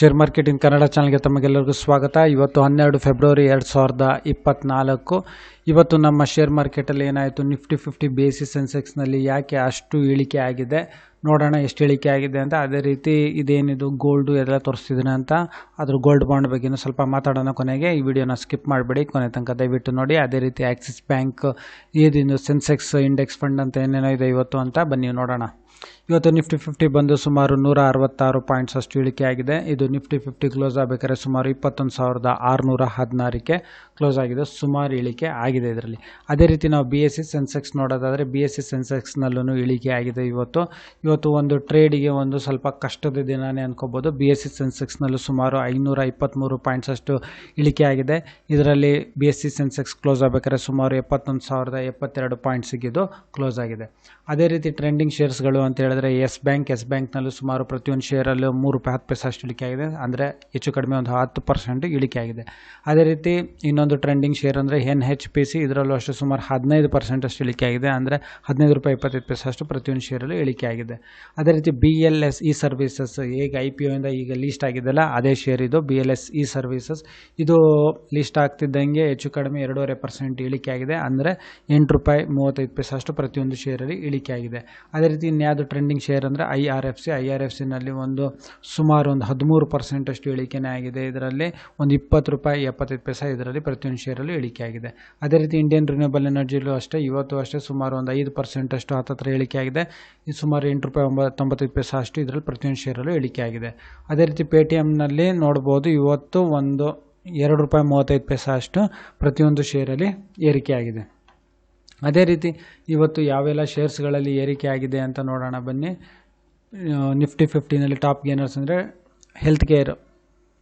Share market in Kannada ಚಾನಲ್ಗೆ ತಮಗೆಲ್ಲರಿಗೂ ಸ್ವಾಗತ. ಇವತ್ತು ಹನ್ನೆರಡು ಫೆಬ್ರವರಿ ಎರಡು ಸಾವಿರದ ಇಪ್ಪತ್ತ್ನಾಲ್ಕು ಇವತ್ತು ನಮ್ಮ ಶೇರ್ ಮಾರ್ಕೆಟಲ್ಲಿ ಏನಾಯಿತು? ನಿಫ್ಟಿ ಫಿಫ್ಟಿ ಬೇಸಿಸ್ ಸೆನ್ಸೆಕ್ಸ್ನಲ್ಲಿ ಯಾಕೆ ಅಷ್ಟು ಇಳಿಕೆ ಆಗಿದೆ? ನೋಡೋಣ ಎಷ್ಟು ಇಳಿಕೆ ಆಗಿದೆ ಅಂತ. ಅದೇ ರೀತಿ ಇದೇನಿದು? ಗೋಲ್ಡು ಎಲ್ಲ ತೋರಿಸ್ತಿದ್ದೀನಿ ಅಂತ. ಅದ್ರ ಗೋಲ್ಡ್ ಬಾಂಡ್ ಬಗ್ಗೆನೂ ಸ್ವಲ್ಪ ಮಾತಾಡೋಣ ಕೊನೆಗೆ. ಈ ವಿಡಿಯೋನ ಸ್ಕಿಪ್ ಮಾಡಬೇಡಿ. ಕೊನೆ ತನಕ ದಯವಿಟ್ಟು ನೋಡಿ. ಅದೇ ರೀತಿ ಆಕ್ಸಿಸ್ ಬ್ಯಾಂಕ್ ಏನಿದು? ಸೆನ್ಸೆಕ್ಸ್ ಇಂಡೆಕ್ಸ್ ಫಂಡ್ ಅಂತ ಏನೇನೋ ಇದೆ ಇವತ್ತು ಅಂತ. ಬನ್ನಿ, ನೋಡೋಣ. ಇವತ್ತು ನಿಫ್ಟಿ ಫಿಫ್ಟಿ ಬಂದು ಸುಮಾರು ನೂರ ಅರವತ್ತಾರು ಪಾಯಿಂಟ್ಸ್ ಅಷ್ಟು ಇಳಿಕೆ ಆಗಿದೆ ಇದು ನಿಫ್ಟಿ ಫಿಫ್ಟಿ ಕ್ಲೋಸ್ ಆಗಬೇಕಾದ್ರೆ ಸುಮಾರು ಇಪ್ಪತ್ತೊಂದು ಸಾವಿರದ ಆರುನೂರ ಹದಿನಾರಕ್ಕೆ ಕ್ಲೋಸ್ ಆಗಿದೆ. ಸುಮಾರು ಇಳಿಕೆ ಆಗಿದೆ ಇದರಲ್ಲಿ. ಅದೇ ರೀತಿ ನಾವು ಬಿ ಎಸ್ ಸಿ ಸೆನ್ಸೆಕ್ಸ್ ನೋಡೋದಾದರೆ ಬಿ ಎಸ್ ಸಿ ಸೆನ್ಸೆಕ್ಸ್ನಲ್ಲೂ ಇಳಿಕೆ ಆಗಿದೆ ಇವತ್ತು. ಇವತ್ತು ಒಂದು ಟ್ರೇಡಿಗೆ ಒಂದು ಸ್ವಲ್ಪ ಕಷ್ಟದ ದಿನನೇ ಅನ್ಕೋಬೋದು. ಬಿ ಎಸ್ ಸಿ ಸೆನ್ಸೆಕ್ಸ್ನಲ್ಲೂ ಸುಮಾರು ಐನೂರ ಇಪ್ಪತ್ತ್ಮೂರು ಪಾಯಿಂಟ್ಸ್ ಅಷ್ಟು ಇಳಿಕೆ ಆಗಿದೆ. ಇದರಲ್ಲಿ B S C sensex close ಆಗಬೇಕಾದ್ರೆ ಸುಮಾರು ಎಪ್ಪತ್ತೊಂದು ಸಾವಿರದ ಎಪ್ಪತ್ತೆರಡು ಪಾಯಿಂಟ್ಸಿಗೆ ಇದು ಕ್ಲೋಸ್ ಆಗಿದೆ. ಅದೇ ರೀತಿ ಟ್ರೆಂಡಿಂಗ್ ಶೇರ್ಸ್ಗಳು ಅಂತ ಹೇಳಿದ್ರೆ ಎಸ್ ಬ್ಯಾಂಕ್ ಎಸ್ ಬ್ಯಾಂಕ್ನಲ್ಲೂ ಸುಮಾರು ಪ್ರತಿಯೊಂದು ಶೇರಲ್ಲೂ ಮೂರು ರೂಪಾಯಿ, ಹತ್ತು ಪೈಸೆ ಅಷ್ಟು ಇಳಿಕೆ ಆಗಿದೆ ಅಂದರೆ ಹೆಚ್ಚು ಕಡಿಮೆ ಒಂದು ಹತ್ತು ಪರ್ಸೆಂಟ್ ಇಳಿಕೆ ಆಗಿದೆ ಅದೇ ರೀತಿ ಇನ್ನೊಂದು ಟ್ರೆಂಡಿಂಗ್ ಶೇರ್ ಅಂದರೆ ಎನ್ ಹೆಚ್ ಪಿ ಸಿ, ಇದರಲ್ಲೂ ಅಷ್ಟು ಸುಮಾರು ಹದಿನೈದು ಪರ್ಸೆಂಟ್ ಅಷ್ಟು ಇಳಿಕೆ ಆಗಿದೆ ಅಂದರೆ ಹದಿನೈದು ರೂಪಾಯಿ, ಇಪ್ಪತ್ತೈದು ಪೈಸೆ ಅಷ್ಟು ಪ್ರತಿಯೊಂದು ಶೇರಲ್ಲೂ ಇಳಿಕೆ ಆಗಿದೆ ಅದೇ ರೀತಿ B L S E services ಹೇಗೆ ಐ ಪಿ ಇಂದ ಈಗ ಲೀಸ್ಟ್ ಆಗಿದೆಯಲ್ಲ, ಅದೇ ಶೇರ್ ಇದು, B L S E services ಇದು ಲೀಸ್ಟ್ ಆಗ್ತಿದ್ದಂಗೆ ಹೆಚ್ಚು ಕಡಿಮೆ ಎರಡೂವರೆ ಪರ್ಸೆಂಟ್ ಇಳಿಕೆ ಆಗಿದೆ ಅಂದರೆ ಎಂಟು ರೂಪಾಯಿ ಮೂವತ್ತೈದು ಪೈಸೆ ಅಷ್ಟು ಪ್ರತಿಯೊಂದು ಶೇರಲ್ಲಿ ಇಳಿಕೆ ಆಗಿದೆ ಅದೇ ರೀತಿ ಇನ್ಯಾವುದು ಟ್ರೆಂಡಿಂಗ್ ಶೇರ್ ಅಂದರೆ I R F C I R F ಸಿನಲ್ಲಿ ಒಂದು ಸುಮಾರು ಒಂದು ಹದಿಮೂರು ಪರ್ಸೆಂಟಷ್ಟು ಇಳಿಕೆನೇ ಆಗಿದೆ. ಇದರಲ್ಲಿ ಒಂದು ಇಪ್ಪತ್ತು ರೂಪಾಯಿ, ಎಪ್ಪತ್ತೈದು ಪೈಸೆ ಇದರಲ್ಲಿ ಪ್ರತಿಯೊಂದು ಶೇರಲ್ಲೂ ಇಳಿಕೆ ಆಗಿದೆ. ಅದೇ ರೀತಿ ಇಂಡಿಯನ್ ರಿನ್ಯೂಬಲ್ ಎನರ್ಜಿಲೂ ಅಷ್ಟೇ ಇವತ್ತು ಅಷ್ಟೇ ಸುಮಾರು ಒಂದು ಐದು ಪರ್ಸೆಂಟಷ್ಟು ಹತ್ತತ್ರ ಇಳಿಕೆ ಆಗಿದೆ. ಇದು ಸುಮಾರು ಎಂಟು ರೂಪಾಯಿ ಒಂಬತ್ತು ತೊಂಬತ್ತೈದು ಪೈಸೆ ಅಷ್ಟು ಇದರಲ್ಲಿ ಪ್ರತಿಯೊಂದು ಶೇರಲ್ಲೂ ಇಳಿಕೆ ಆಗಿದೆ. ಅದೇ ರೀತಿ ಪೇ ಟಿ ಎಮ್ನಲ್ಲಿ ನೋಡ್ಬೋದು ಇವತ್ತು ಒಂದು ಎರಡು ರೂಪಾಯಿ ಮೂವತ್ತೈದು ಪೈಸೆ ಅಷ್ಟು ಪ್ರತಿಯೊಂದು ಶೇರಲ್ಲಿ ಏರಿಕೆ ಆಗಿದೆ. ಅದೇ ರೀತಿ ಇವತ್ತು ಯಾವೆಲ್ಲ ಶೇರ್ಸ್ಗಳಲ್ಲಿ ಏರಿಕೆ ಆಗಿದೆ ಅಂತ ನೋಡೋಣ ಬನ್ನಿ. ನಿಫ್ಟಿ ಫಿಫ್ಟಿನಲ್ಲಿ ಟಾಪ್ ಗೇನರ್ಸ್ ಅಂದರೆ ಹೆಲ್ತ್ ಕೇರ್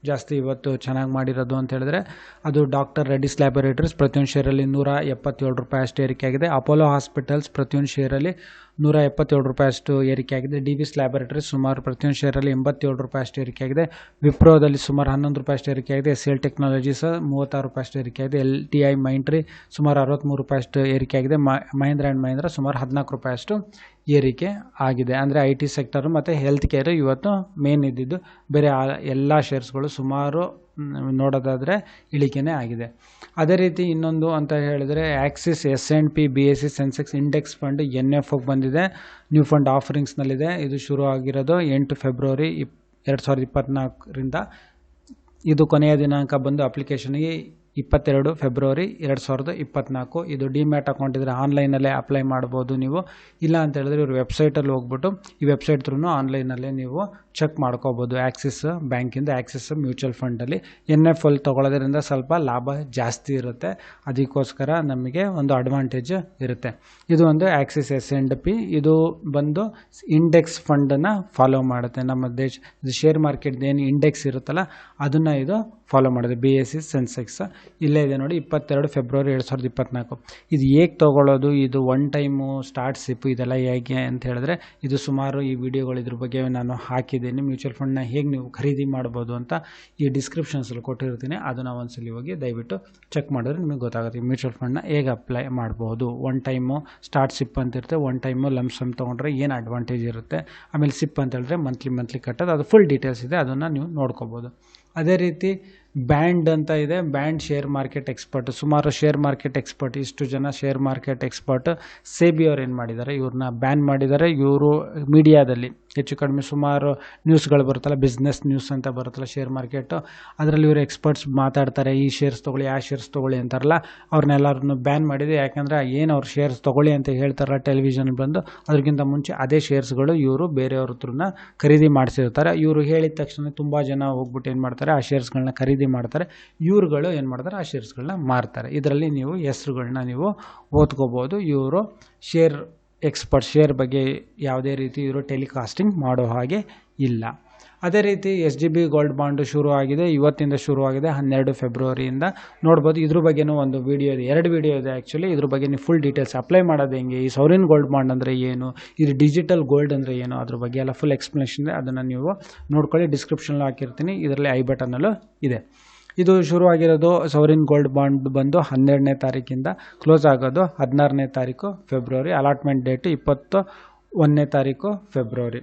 ಜಾಸ್ತಿ ಇವತ್ತು ಚೆನ್ನಾಗಿ ಮಾಡಿರೋದು ಅಂತ ಹೇಳಿದ್ರೆ ಅದು ಡಾಕ್ಟರ್ ರೆಡ್ಡಿಸ್ ಲ್ಯಾಬೊರೇಟರೀಸ್ ಪ್ರತಿಯೊಂದು ಶೇರಲ್ಲಿ ನೂರ ಎಪ್ಪತ್ತೇಳು ರೂಪಾಯಿ ಅಷ್ಟು ಏರಿಕೆ ಆಗಿದೆ ಅಪೋಲೋ ಹಾಸ್ಪಿಟಲ್ಸ್ ಪ್ರತಿಯೊಂದು ಶೇರಲ್ಲಿ ನೂರ ಎಪ್ಪತ್ತೇಳು ರೂಪಾಯಿ ಅಷ್ಟು ಏರಿಕೆ ಆಗಿದೆ. ಡಿ ವಿಸ್ ಲ್ಯಾಬೊರೇಟರಿ ಸುಮಾರು ಪ್ರತಿಯೊಂದು ಶೇರಲ್ಲಿ ಎಂಬತ್ತೇಳು ರೂಪಾಯಿ ಅಷ್ಟು ಏರಿಕೆ ಆಗಿದೆ. ವಿಪ್ರೋದಲ್ಲಿ ಸುಮಾರು ಹನ್ನೊಂದು ರೂಪಾಯಿ ಅಷ್ಟು ಏರಿಕೆ ಆಗಿದೆ. ಎಸ್ ಎಲ್ ಟೆಕ್ನಾಲಜೀಸ್ ಮೂವತ್ತಾರು ರೂಪಾಯಿ ಅಷ್ಟು ಏರಿಕೆ ಆಗಿದೆ. ಎಲ್ ಟಿ ಐ ಮೈಂಟ್ರಿ ಸುಮಾರು ಅರವತ್ತ್ಮೂರು ರೂಪಾಯಿ ಅಷ್ಟು ಏರಿಕೆ ಆಗಿದೆ. ಮಹೇಂದ್ರ ಆ್ಯಂಡ್ ಮಹೇಂದ್ರ ಸುಮಾರು ಹದಿನಾಲ್ಕು ರೂಪಾಯಿ ಅಷ್ಟು ಏರಿಕೆ ಆಗಿದೆ. ಅಂದರೆ ಐ ಟಿ ಸೆಕ್ಟರು ಮತ್ತು ಹೆಲ್ತ್ ಕೇರು ಇವತ್ತು ಮೇನ್ ಇದ್ದಿದ್ದು. ಬೇರೆ ಎಲ್ಲ ಶೇರ್ಸ್ಗಳು ಸುಮಾರು ನೋಡೋದಾದರೆ ಇಳಿಕೆನೇ ಆಗಿದೆ. ಅದೇ ರೀತಿ ಇನ್ನೊಂದು ಅಂತ ಹೇಳಿದರೆ axis S N P B S C sensex index fund N F ಬಂದಿದೆ. ನ್ಯೂ ಫಂಡ್ ಆಫರಿಂಗ್ಸ್ನಲ್ಲಿದೆ ಇದು ಶುರು ಆಗಿರೋದು ಎಂಟು ಫೆಬ್ರವರಿ ಇಪ್ ಎರಡು ಸಾವಿರದ ಇಪ್ಪತ್ತ್ನಾಲ್ಕರಿಂದ ಇದು ಕೊನೆಯ ದಿನಾಂಕ ಬಂದು ಅಪ್ಲಿಕೇಶನ್ಗೆ ಇಪ್ಪತ್ತೆರಡು ಫೆಬ್ರವರಿ ಎರಡು ಸಾವಿರದ ಇಪ್ಪತ್ತ್ನಾಲ್ಕು ಇದು ಡಿಮ್ಯಾಟ್ ಅಕೌಂಟ್ ಇದ್ದರೆ ಆನ್ಲೈನಲ್ಲೇ ಅಪ್ಲೈ ಮಾಡ್ಬೋದು ನೀವು. ಇಲ್ಲ ಅಂತ ಹೇಳಿದ್ರೆ ಇವ್ರ ವೆಬ್ಸೈಟಲ್ಲಿ ಹೋಗ್ಬಿಟ್ಟು ಈ ವೆಬ್ಸೈಟ್ ತ್ರೂ ಆನ್ಲೈನಲ್ಲೇ ನೀವು ಚೆಕ್ ಮಾಡ್ಕೋಬೋದು. ಆ್ಯಕ್ಸಿಸ್ ಬ್ಯಾಂಕಿಂದ ಆ್ಯಕ್ಸಿಸ್ ಮ್ಯೂಚುವಲ್ ಫಂಡಲ್ಲಿ. ಎನ್ ಎಫ್ ಎಲ್ ತೊಗೊಳೋದ್ರಿಂದ ಸ್ವಲ್ಪ ಲಾಭ ಜಾಸ್ತಿ ಇರುತ್ತೆ. ಅದಕ್ಕೋಸ್ಕರ ನಮಗೆ ಒಂದು ಅಡ್ವಾಂಟೇಜ್ ಇರುತ್ತೆ. ಇದು ಒಂದು ಆ್ಯಕ್ಸಿಸ್ ಎಸ್ ಎಂಡ್ ಪಿ. ಇದು ಬಂದು ಇಂಡೆಕ್ಸ್ ಫಂಡನ್ನು ಫಾಲೋ ಮಾಡುತ್ತೆ. ನಮ್ಮ ದೇಶ ಶೇರ್ ಮಾರ್ಕೆಟ್ದು ಏನು ಇಂಡೆಕ್ಸ್ ಇರುತ್ತಲ್ಲ, ಅದನ್ನು ಇದು ಫಾಲೋ ಮಾಡಿದೆ. ಬಿ ಎಸ್ ಸಿ ಸೆನ್ಸೆಕ್ಸ್ ಇಲ್ಲೇ ಇದೆ ನೋಡಿ, ಇಪ್ಪತ್ತೆರಡು ಫೆಬ್ರವರಿ ಎರಡು ಸಾವಿರದ ಇಪ್ಪತ್ತ್ನಾಲ್ಕು ಇದು ಹೇಗೆ ತೊಗೊಳ್ಳೋದು? ಇದು ಒನ್ ಟೈಮು ಸ್ಟಾರ್ಟ್ ಸಿಪ್ಪು ಇದೆಲ್ಲ ಹೇಗೆ ಅಂತ ಹೇಳಿದ್ರೆ, ಇದು ಸುಮಾರು ಈ ವಿಡಿಯೋಗಳು ಇದ್ರ ಬಗ್ಗೆ ನಾನು ಹಾಕಿದ್ದೀನಿ. ಮ್ಯೂಚುವಲ್ ಫಂಡ್ನ ಹೇಗೆ ನೀವು ಖರೀದಿ ಮಾಡ್ಬೋದು ಅಂತ ಈ ಡಿಸ್ಕ್ರಿಪ್ಷನ್ಸಲ್ಲಿ ಕೊಟ್ಟಿರ್ತೀನಿ. ಅದನ್ನು ಒಂದ್ಸಲಿ ಹೋಗಿ ದಯವಿಟ್ಟು ಚೆಕ್ ಮಾಡಿದ್ರೆ ನಿಮಗೆ ಗೊತ್ತಾಗುತ್ತೆ ಮ್ಯೂಚುವಲ್ ಫಂಡ್ನ ಹೇಗೆ ಅಪ್ಲೈ ಮಾಡ್ಬೋದು. ಒನ್ ಟೈಮು ಸ್ಟಾರ್ಟ್ ಸಿಪ್ ಅಂತ ಇರುತ್ತೆ. ಒನ್ ಟೈಮು ಲಮ್ಸಮ್ ತೊಗೊಂಡ್ರೆ ಏನು ಅಡ್ವಾಂಟೇಜ್ ಇರುತ್ತೆ? ಆಮೇಲೆ ಸಿಪ್ ಅಂತ ಹೇಳಿದ್ರೆ ಮಂತ್ಲಿ ಮಂತ್ಲಿ ಕಟ್ಟೋದು. ಅದು ಫುಲ್ ಡೀಟೇಲ್ಸ್ ಇದೆ. ಅದನ್ನು ನೀವು ನೋಡ್ಕೋಬೋದು. ಅದೇ ರೀತಿ ಬ್ಯಾಂಡ್ ಅಂತ ಇದೆ. Band share market expert. ಸುಮಾರು ಶೇರ್ ಮಾರ್ಕೆಟ್ ಎಕ್ಸ್ಪರ್ಟ್, ಇಷ್ಟು ಜನ ಶೇರ್ ಮಾರ್ಕೆಟ್ ಎಕ್ಸ್ಪರ್ಟ್ ಸೇಬಿ ಅವ್ರು ಏನು ಮಾಡಿದ್ದಾರೆ ಇವ್ರನ್ನ ಬ್ಯಾನ್ ಮಾಡಿದ್ದಾರೆ ಇವರು ಮೀಡಿಯಾದಲ್ಲಿ ಹೆಚ್ಚು ಕಡಿಮೆ ಸುಮಾರು ನ್ಯೂಸ್ಗಳು ಬರುತ್ತಲ್ಲ ಬಿಸ್ನೆಸ್ ನ್ಯೂಸ್ ಅಂತ ಬರುತ್ತಲ್ಲ ಶೇರ್ ಮಾರ್ಕೆಟು. ಅದರಲ್ಲಿ ಇವರು ಎಕ್ಸ್ಪರ್ಟ್ಸ್ ಮಾತಾಡ್ತಾರೆ, ಈ ಶೇರ್ಸ್ ತೊಗೊಳ್ಳಿ, ಆ ಶೇರ್ಸ್ ತೊಗೊಳ್ಳಿ ಅಂತಾರಲ್ಲ ಅವ್ರನ್ನೆಲ್ಲರನ್ನು ಬ್ಯಾನ್ ಮಾಡಿದೆ. ಯಾಕಂದರೆ ಏನು ಅವ್ರ ಶೇರ್ಸ್ ತೊಗೊಳ್ಳಿ ಅಂತ ಹೇಳ್ತಾರಲ್ಲ ಟೆಲಿವಿಷನ್ ಬಂದು ಅದಕ್ಕಿಂತ ಮುಂಚೆ ಅದೇ ಶೇರ್ಸ್ಗಳು ಇವರು ಬೇರೆಯವ್ರ ಹತ್ರನ ಖರೀದಿ ಮಾಡಿಸಿರ್ತಾರೆ. ಇವರು ಹೇಳಿದ ತಕ್ಷಣ ತುಂಬ ಜನ ಹೋಗ್ಬಿಟ್ಟು ಏನು ಮಾಡ್ತಾರೆ? ಆ ಶೇರ್ಸ್ಗಳನ್ನ ಖರೀದಿ ಮಾಡ್ತಾರೆ. ಇವ್ರುಗಳು ಏನು ಮಾಡ್ತಾರೆ? ಆ ಶೇರ್ಸ್ಗಳನ್ನ ಮಾರ್ತಾರೆ. ಇದರಲ್ಲಿ ನೀವು ಹೆಸ್ರುಗಳನ್ನ ನೀವು ಓದ್ಕೋಬೋದು. ಇವರು ಶೇರ್ ಎಕ್ಸ್ಪರ್ಟ್ ಶೇರ್ ಬಗ್ಗೆ ಯಾವುದೇ ರೀತಿ ಇವರು ಟೆಲಿಕಾಸ್ಟಿಂಗ್ ಮಾಡೋ ಹಾಗೆ ಇಲ್ಲ. ಅದೇ ರೀತಿ S G B gold bond ಶುರು ಆಗಿದೆ, ಇವತ್ತಿಂದ ಶುರುವಾಗಿದೆ ಹನ್ನೆರಡು ಫೆಬ್ರವರಿಯಿಂದ ನೋಡ್ಬೋದು, ಇದ್ರ ಬಗ್ಗೆನೂ ಒಂದು ವಿಡಿಯೋ ಇದೆ, ಎರಡು ವೀಡಿಯೋ ಇದೆ ಆ್ಯಕ್ಚುಲಿ ಇದ್ರ ಬಗ್ಗೆ ನೀವು ಫುಲ್ ಡೀಟೇಲ್ಸ್ ಅಪ್ಲೈ ಮಾಡೋದು ಹೆಂಗೆ, ಈ ಸೌರಿನ್ ಗೋಲ್ಡ್ ಬಾಂಡ್ ಅಂದರೆ ಏನು ಇದು ಡಿಜಿಟಲ್ ಗೋಲ್ಡ್ ಅಂದರೆ ಏನು, ಅದ್ರ ಬಗ್ಗೆ ಎಲ್ಲ ಫುಲ್ ಎಕ್ಸ್ಪ್ಲನೇಷನ್ ಇದೆ, ಅದನ್ನು ನೀವು ನೋಡ್ಕೊಳ್ಳಿ ಡಿಸ್ಕ್ರಿಪ್ಷನಲ್ಲಿ ಹಾಕಿರ್ತೀನಿ, ಇದರಲ್ಲಿ ಐ ಬಟನಲ್ಲೂ ಇದೆ. ಇದು ಶುರುವಾಗಿರೋದು ಸೌರಿನ್ ಗೋಲ್ಡ್ ಬಾಂಡ್ ಬಂದು ಹನ್ನೆರಡನೇ ತಾರೀಕಿಂದ ಕ್ಲೋಸ್ ಆಗೋದು ಹದಿನಾರನೇ ತಾರೀಕು ಫೆಬ್ರವರಿ ಅಲಾಟ್ಮೆಂಟ್ ಡೇಟು ಇಪ್ಪತ್ತು ಒಂದನೇ ತಾರೀಕು ಫೆಬ್ರವರಿ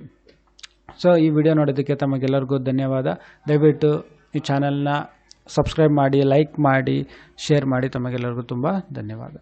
ಸೊ ಈ ವಿಡಿಯೋ ನೋಡೋದಕ್ಕೆ ತಮಗೆಲ್ಲರಿಗೂ ಧನ್ಯವಾದ. ದಯವಿಟ್ಟು ಈ ಚಾನಲ್ನ ಸಬ್ಸ್ಕ್ರೈಬ್ ಮಾಡಿ ಲೈಕ್ ಮಾಡಿ ಶೇರ್ ಮಾಡಿ ತಮಗೆಲ್ಲರಿಗೂ ತುಂಬ ಧನ್ಯವಾದ.